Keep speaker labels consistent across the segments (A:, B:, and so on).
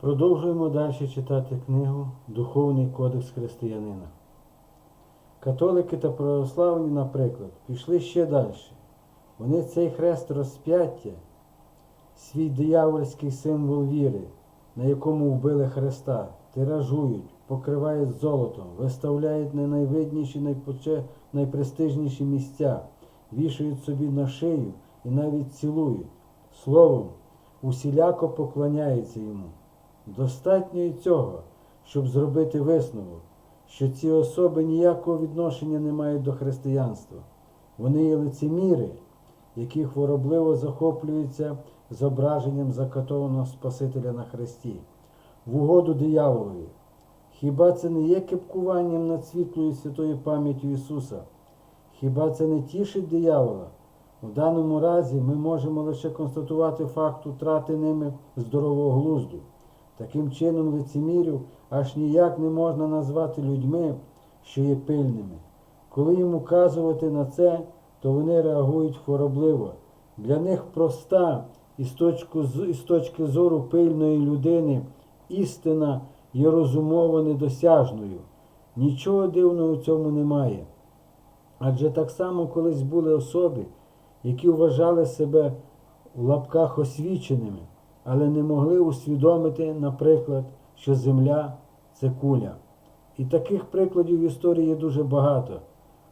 A: Продовжуємо далі читати книгу Духовний кодекс християнина. Католики та православні, наприклад, пішли ще далі. Вони цей хрест розп'яття, свій диявольський символ віри, на якому вбили Христа, тиражують, покривають золотом, виставляють на найвидніші, найпрестижніші місця, вішають собі на шию і навіть цілують. Словом, усіляко поклоняються йому. Достатньо і цього, щоб зробити висновок, що ці особи ніякого відношення не мають до християнства. Вони є лицеміри, які хворобливо захоплюються зображенням закатованого Спасителя на хресті, в угоду дияволові. Хіба це не є кепкуванням над світлою святою пам'яттю Ісуса? Хіба це не тішить диявола? В даному разі ми можемо лише констатувати факт утрати ними здорового глузду. Таким чином, лицемірів аж ніяк не можна назвати людьми, що є пильними. Коли їм указувати на це, то вони реагують хворобливо. Для них проста і з точки, зору пильної людини істина є розумово недосяжною. Нічого дивного в цьому немає. Адже так само колись були особи, які вважали себе в лапках освіченими, але не могли усвідомити, наприклад, що земля це куля. І таких прикладів в історії дуже багато.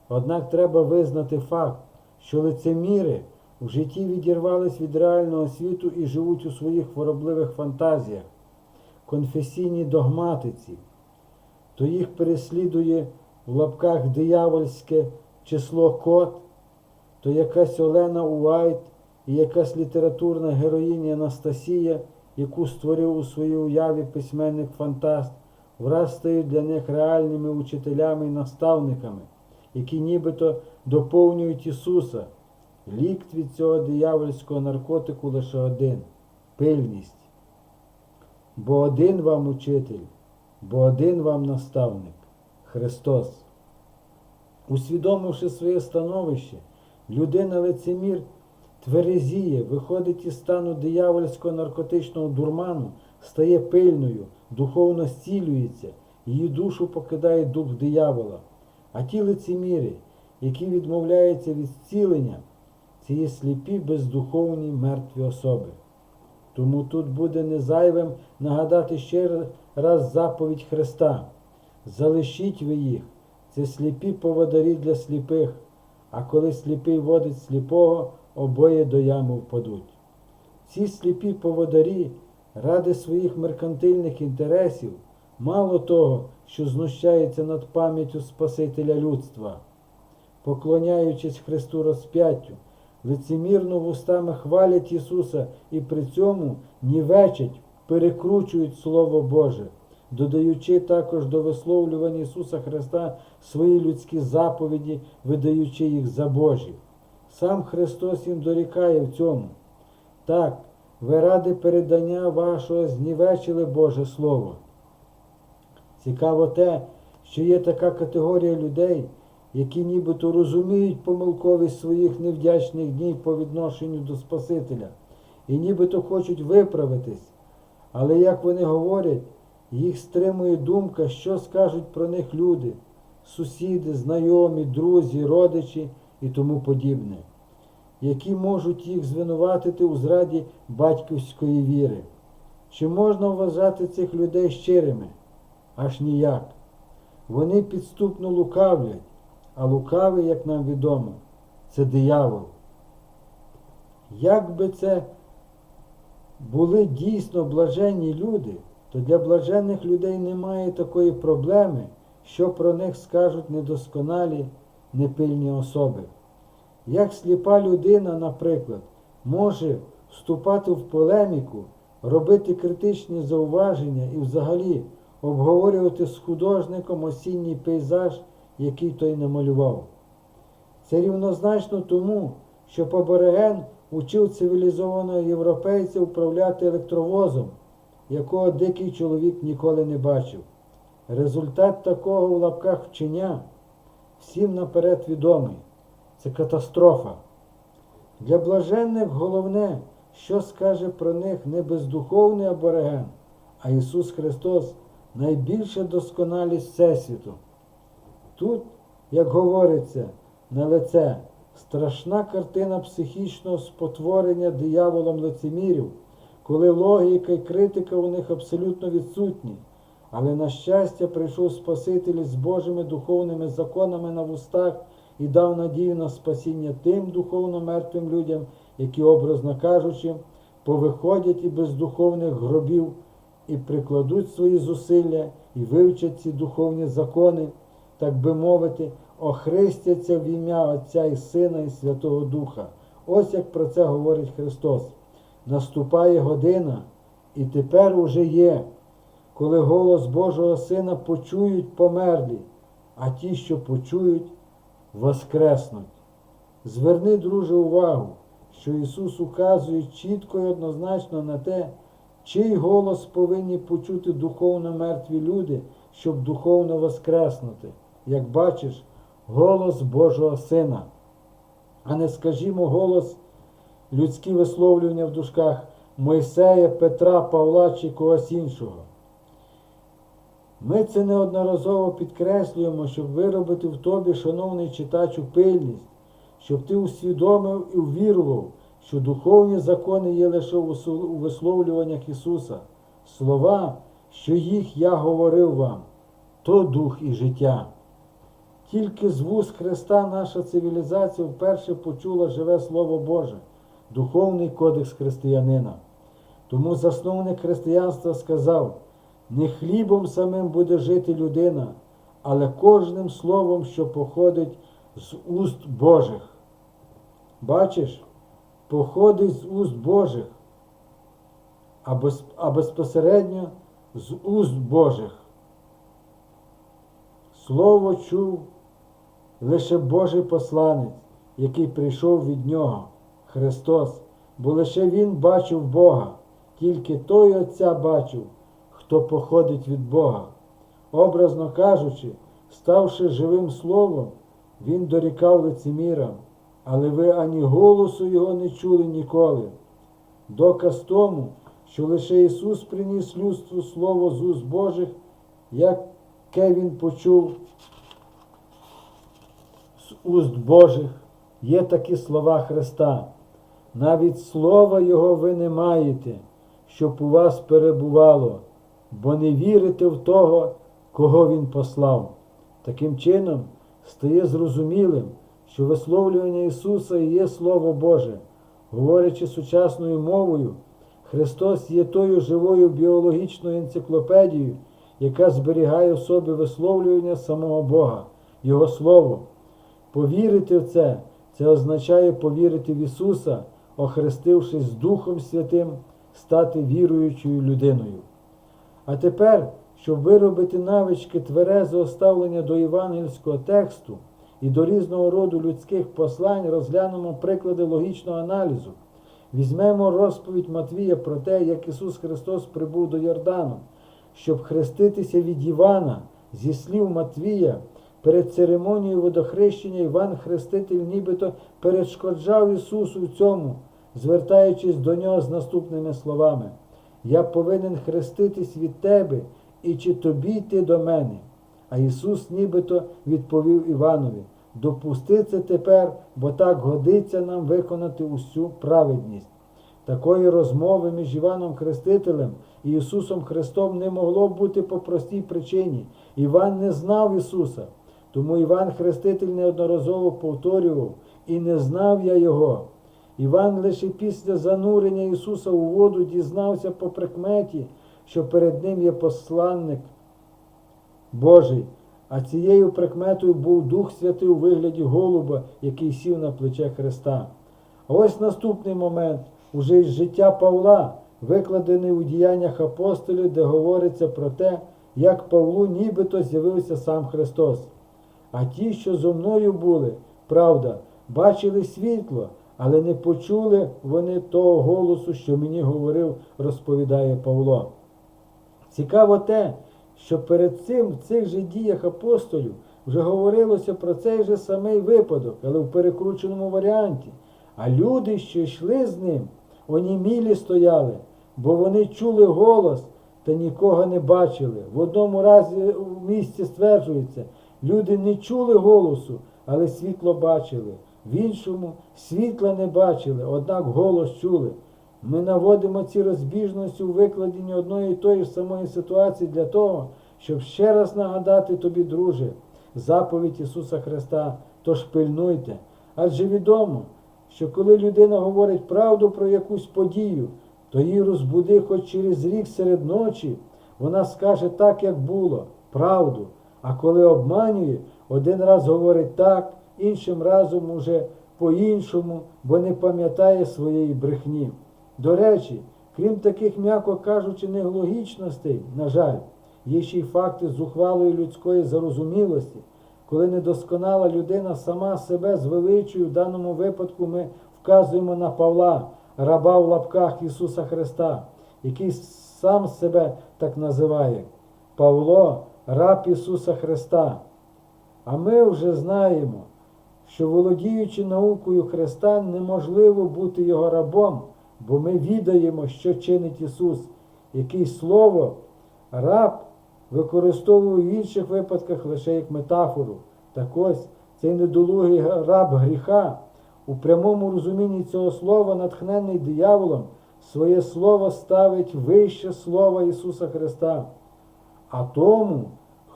A: Однак треба визнати факт, що лицеміри в житті відірвались від реального світу і живуть у своїх хворобливих фантазіях, конфесійній догматиці, то їх переслідує в лапках диявольське число кот, то якась Олена Уайт і якась літературна героїня Анастасія, яку створив у своїй уяві письменник фантаст, враз стають для них реальними учителями і наставниками, які нібито доповнюють Ісуса. Лікт від цього диявольського наркотику лише один пильність. Бо один вам учитель, бо один вам наставник Христос. Усвідомивши своє становище, людина лицемір тверезіє, виходить із стану диявольського наркотичного дурману, стає пильною, духовно зцілюється, її душу покидає дух диявола. А ті лицеміри, які відмовляються від зцілення, це є сліпі, бездуховні мертві особи. Тому тут буде незайвим нагадати ще раз заповідь Христа. Залишіть ви їх, це сліпі поводарі для сліпих, а коли сліпий водить сліпого, обоє до ями впадуть. Ці сліпі поводарі ради своїх меркантильних інтересів, мало того, що знущаються над пам'яттю Спасителя людства, поклоняючись Христу розп'яттю, лицемірно вустами хвалять Ісуса і при цьому нівечать, перекручують Слово Боже, додаючи також до висловлювання Ісуса Христа свої людські заповіді, видаючи їх за Божі. Сам Христос їм дорікає в цьому. Так, ви ради передання вашого знівечили Боже Слово. Цікаво те, що є така категорія людей, які нібито розуміють помилковість своїх невдячних днів по відношенню до Спасителя і нібито хочуть виправитись. Але як вони говорять, їх стримує думка, що скажуть про них люди, сусіди, знайомі, друзі, родичі і тому подібне, які можуть їх звинуватити у зраді батьківської віри. Чи можна вважати цих людей щирими? Аж ніяк. Вони підступно лукавлять, а лукавий, як нам відомо, це диявол. Як би це були дійсно блаженні люди, то для блаженних людей немає такої проблеми, що про них скажуть недосконалі, непильні особи. Як сліпа людина, наприклад, може вступати в полеміку, робити критичні зауваження і взагалі обговорювати з художником осінній пейзаж, який той намалював. Це рівнозначно тому, що Побереген учив цивілізованого європейця управляти електровозом, якого дикий чоловік ніколи не бачив. Результат такого в лапках вчення всім наперед відомий. Це катастрофа. Для блаженних головне, що скаже про них не бездуховний абориген, а Ісус Христос найбільша досконалість Всесвіту. Тут, як говориться, на лице страшна картина психічного спотворення дияволом лицемірів, коли логіка і критика у них абсолютно відсутні. Але, на щастя, прийшов Спаситель з Божими духовними законами на вустах і дав надію на спасіння тим духовно мертвим людям, які, образно кажучи, повиходять і без духовних гробів і прикладуть свої зусилля і вивчать ці духовні закони, так би мовити, охрестяться в ім'я Отця і Сина і Святого Духа. Ось як про це говорить Христос. Наступає година, і тепер уже є, коли голос Божого Сина почують померлі, а ті, що почують, воскреснуть. Зверни, друже, увагу, що Ісус указує чітко і однозначно на те, чий голос повинні почути духовно мертві люди, щоб духовно воскреснути, як бачиш, голос Божого Сина, а не, скажімо, голос людські висловлювання в дужках Мойсея, Петра, Павла чи когось іншого. Ми це неодноразово підкреслюємо, щоб виробити в тобі, шановний читачу, пильність, щоб ти усвідомив і увірував, що духовні закони є лише у висловлюваннях Ісуса. Слова, що їх я говорив вам, то дух і життя. Тільки з вуст Христа наша цивілізація вперше почула живе Слово Боже, духовний кодекс християнина. Тому засновник християнства сказав, не хлібом самим буде жити людина, але кожним словом, що походить з уст Божих. Бачиш, походить з уст Божих, а, безпосередньо з уст Божих. Слово чув лише Божий посланець, який прийшов від нього, Христос, бо лише Він бачив Бога, тільки той Отця бачив, хто походить від Бога. Образно кажучи, ставши живим словом, Він дорікав лицемірам, але ви ані голосу Його не чули ніколи. Доказ тому, що лише Ісус приніс людству Слово з уст Божих, яке Він почув з уст Божих, є такі слова Христа. Навіть слова Його ви не маєте, щоб у вас перебувало, бо не вірите в того, кого Він послав. Таким чином, стає зрозумілим, що висловлювання Ісуса є Слово Боже. Говорячи сучасною мовою, Христос є тою живою біологічною енциклопедією, яка зберігає в собі висловлювання самого Бога, Його Слово. Повірити в це, це означає повірити в Ісуса, охрестившись Духом Святим, стати віруючою людиною. А тепер, щоб виробити навички тверезого ставлення до євангельського тексту і до різного роду людських послань, розглянемо приклади логічного аналізу. Візьмемо розповідь Матвія про те, як Ісус Христос прибув до Йордану, щоб хреститися від Івана зі слів Матвія. Перед церемонією водохрещення Іван Хреститель нібито перешкоджав Ісусу в цьому, звертаючись до нього з наступними словами: Я повинен хреститись від тебе, і чи тобі йти до мене? А Ісус нібито відповів Іванові: Допусти це тепер, бо так годиться нам виконати усю праведність. Такої розмови між Іваном Хрестителем і Ісусом Христом не могло бути по простій причині. Іван не знав Ісуса. Тому Іван Хреститель неодноразово повторював, і не знав я Його. Іван лише після занурення Ісуса у воду дізнався по прикметі, що перед ним є посланник Божий, а цією прикметою був Дух Святий у вигляді голуба, який сів на плече Христа. А ось наступний момент, уже із життя Павла, викладений у діяннях апостолів, де говориться про те, як Павлу нібито з'явився сам Христос. А ті, що зо мною були, правда, бачили світло, але не почули вони того голосу, що мені говорив, розповідає Павло. Цікаво те, що перед цим в цих же діях апостолів вже говорилося про цей же самий випадок, але в перекрученому варіанті. А люди, що йшли з ним, онімілі стояли, бо вони чули голос та нікого не бачили. В одному разі у місці стверджується, люди не чули голосу, але світло бачили. В іншому світла не бачили, однак голос чули. Ми наводимо ці розбіжності у викладенні одної і тої ж самої ситуації для того, щоб ще раз нагадати тобі, друже, заповідь Ісуса Христа, тож пильнуйте. Адже відомо, що коли людина говорить правду про якусь подію, то її розбуди хоч через рік серед ночі, вона скаже так, як було, правду. А коли обманює, один раз говорить так, іншим разом уже по-іншому, бо не пам'ятає своєї брехні. До речі, крім таких, м'яко кажучи, нелогічностей, на жаль, є ще й факти зухвалої людської зарозумілості, коли недосконала людина сама себе звеличує, в даному випадку ми вказуємо на Павла, раба в лапках Ісуса Христа, який сам себе так називає. Павло, раб Ісуса Христа. А ми вже знаємо, що володіючи наукою Христа, неможливо бути Його рабом, бо ми відаємо, що чинить Ісус, який слово раб використовує в інших випадках лише як метафору. Так ось цей недолугий раб гріха у прямому розумінні цього слова, натхнений дияволом, своє слово ставить вище слова Ісуса Христа. А тому,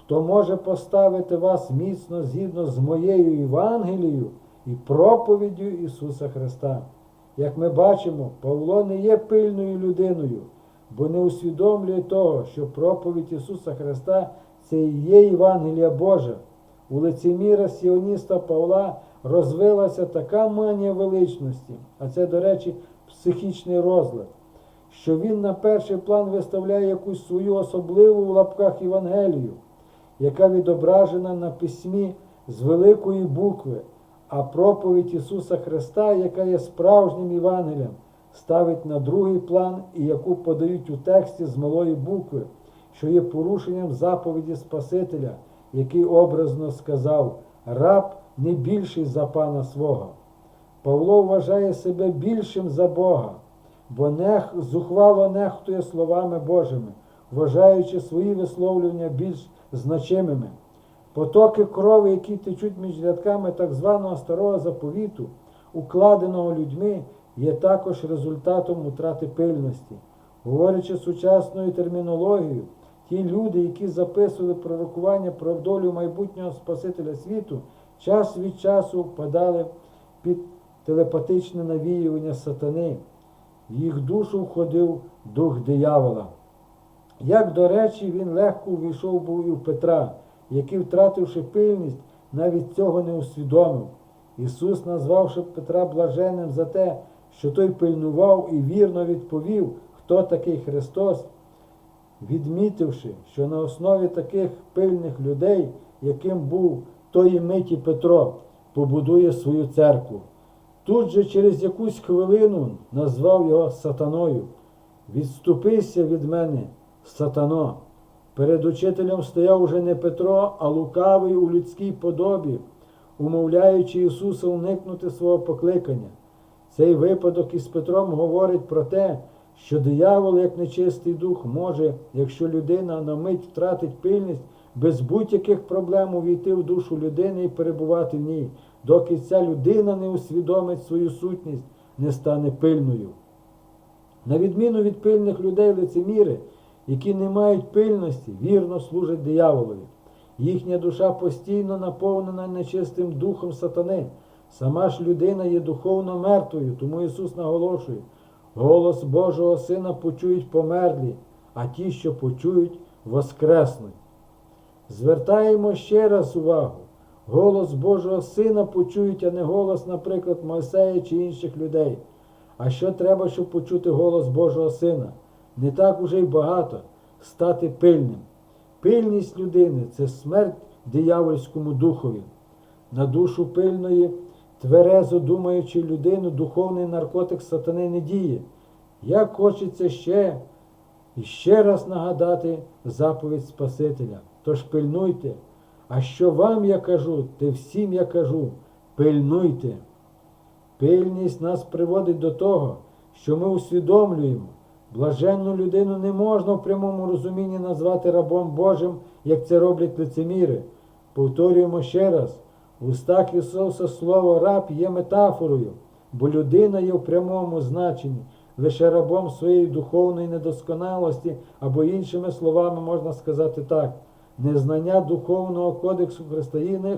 A: хто може поставити вас міцно згідно з моєю Євангелією і проповіддю Ісуса Христа. Як ми бачимо, Павло не є пильною людиною, бо не усвідомлює того, що проповідь Ісуса Христа це і є Євангелія Божа. У лицеміра сіоніста Павла розвилася така манія величності, а це, до речі, психічний розлад, що він на перший план виставляє якусь свою особливу в лапках Євангелію, яка відображена на письмі з великої букви, а проповідь Ісуса Христа, яка є справжнім Євангелієм, ставить на другий план і яку подають у тексті з малої букви, що є порушенням заповіді Спасителя, який образно сказав: раб не більший за пана свого. Павло вважає себе більшим за Бога, бо нех, зухвало нехтує словами Божими, вважаючи свої висловлювання більш значимими. Потоки крові, які течуть між рядками так званого старого заповіту, укладеного людьми, є також результатом утрати пильності. Говорячи сучасною термінологією, ті люди, які записували пророкування про долю майбутнього Спасителя світу, час від часу впадали під телепатичне навіювання сатани. В їх душу входив дух диявола. Як, до речі, він легко увійшов був і в Петра, який, втративши пильність, навіть цього не усвідомив. Ісус, назвавши Петра блаженним за те, що той пильнував і вірно відповів, хто такий Христос, відмітивши, що на основі таких пильних людей, яким був тої миті Петро, побудує свою церкву. Тут же через якусь хвилину назвав його сатаною. Відступися від мене, сатано. Перед учителем стояв уже не Петро, а лукавий у людській подобі, умовляючи Ісуса уникнути свого покликання. Цей випадок із Петром говорить про те, що диявол, як нечистий дух, може, якщо людина на мить втратить пильність, без будь-яких проблем увійти в душу людини і перебувати в ній, доки ця людина не усвідомить свою сутність, не стане пильною. На відміну від пильних людей лицеміри, які не мають пильності, вірно служать дияволові. Їхня душа постійно наповнена нечистим духом сатани. Сама ж людина є духовно мертвою, тому Ісус наголошує, голос Божого Сина почують померлі, а ті, що почують, воскреснуть. Звертаємо ще раз увагу. Голос Божого Сина почують, а не голос, наприклад, Мойсея чи інших людей. А що треба, щоб почути голос Божого Сина? Не так уже й багато стати пильним. Пильність людини це смерть диявольському духові. На душу пильної, тверезо думаючи людину, духовний наркотик сатани не діє. Як хочеться ще і ще раз нагадати заповідь Спасителя. Тож пильнуйте. А що вам я кажу, те всім я кажу, пильнуйте. Пильність нас приводить до того, що ми усвідомлюємо, Блаженну людину не можна в прямому розумінні назвати рабом Божим, як це роблять лицеміри. Повторюємо ще раз: в устах Ісуса слово раб є метафорою, бо людина є в прямому значенні лише рабом своєї духовної недосконалості, або іншими словами можна сказати так: незнання духовного кодексу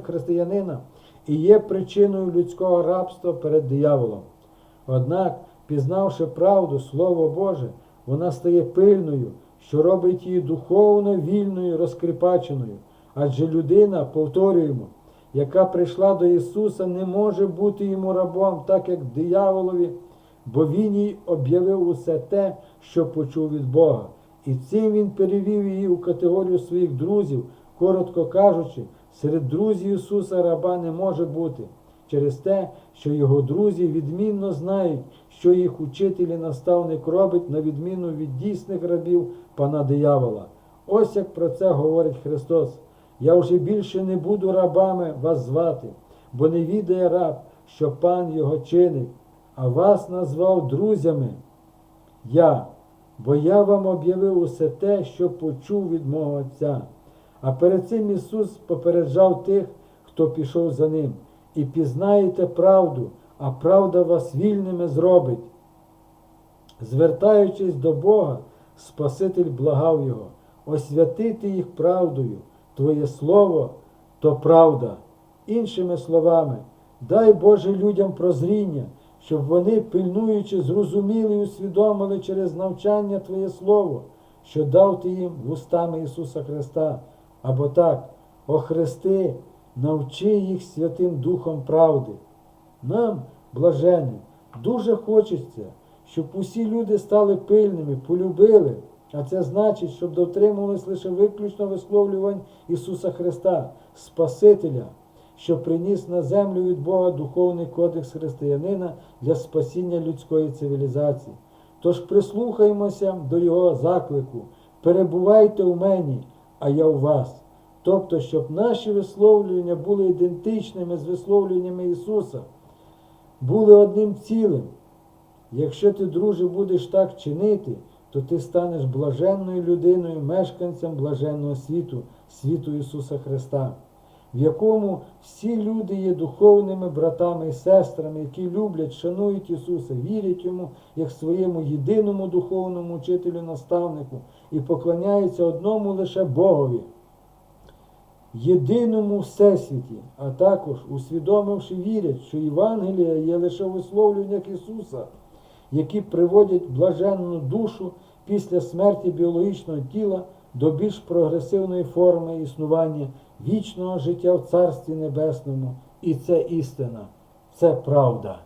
A: християнина і є причиною людського рабства перед дияволом. Однак, пізнавши правду, Слово Боже, вона стає пильною, що робить її духовно вільною, розкріпаченою. Адже людина, повторюємо, яка прийшла до Ісуса, не може бути йому рабом, так як дияволові, бо Він їй об'явив усе те, що почув від Бога. І цим він перевів її у категорію своїх друзів, коротко кажучи, серед друзів Ісуса раба не може бути через те, що його друзі відмінно знають, що їх учитель і наставник робить на відміну від дійсних рабів пана диявола. Ось як про це говорить Христос. Я вже більше не буду рабами вас звати, бо не відає раб, що пан його чинить, а вас назвав друзями. Я, бо я вам об'явив усе те, що почув від мого Отця. А перед цим Ісус попереджав тих, хто пішов за ним. І пізнаєте правду, а правда вас вільними зробить. Звертаючись до Бога, Спаситель благав Його, освятити їх правдою, Твоє Слово то правда. Іншими словами, дай Боже людям прозріння, щоб вони, пильнуючи, зрозуміли і усвідомили через навчання Твоє Слово, що дав Ти їм вустами Ісуса Христа. Або так, о Христи, навчи їх Святим Духом правди. Нам, блаженним, дуже хочеться, щоб усі люди стали пильними, полюбили, а це значить, щоб дотримувались лише виключно висловлювань Ісуса Христа, Спасителя, що приніс на землю від Бога духовний кодекс християнина для спасіння людської цивілізації. Тож прислухаймося до Його заклику, перебувайте у мені, а я у вас. Тобто, щоб наші висловлювання були ідентичними з висловлюваннями Ісуса, були одним цілим. Якщо ти, друже, будеш так чинити, то ти станеш блаженною людиною, мешканцем блаженного світу, світу Ісуса Христа, в якому всі люди є духовними братами і сестрами, які люблять, шанують Ісуса, вірять Йому як своєму єдиному духовному учителю наставнику і поклоняються одному лише Богові єдиному всесвіті, а також усвідомивши вірять, що Євангелія є лише висловлюваннях Ісуса, які приводять блаженну душу після смерті біологічного тіла до більш прогресивної форми існування вічного життя в Царстві Небесному. І це істина, це правда.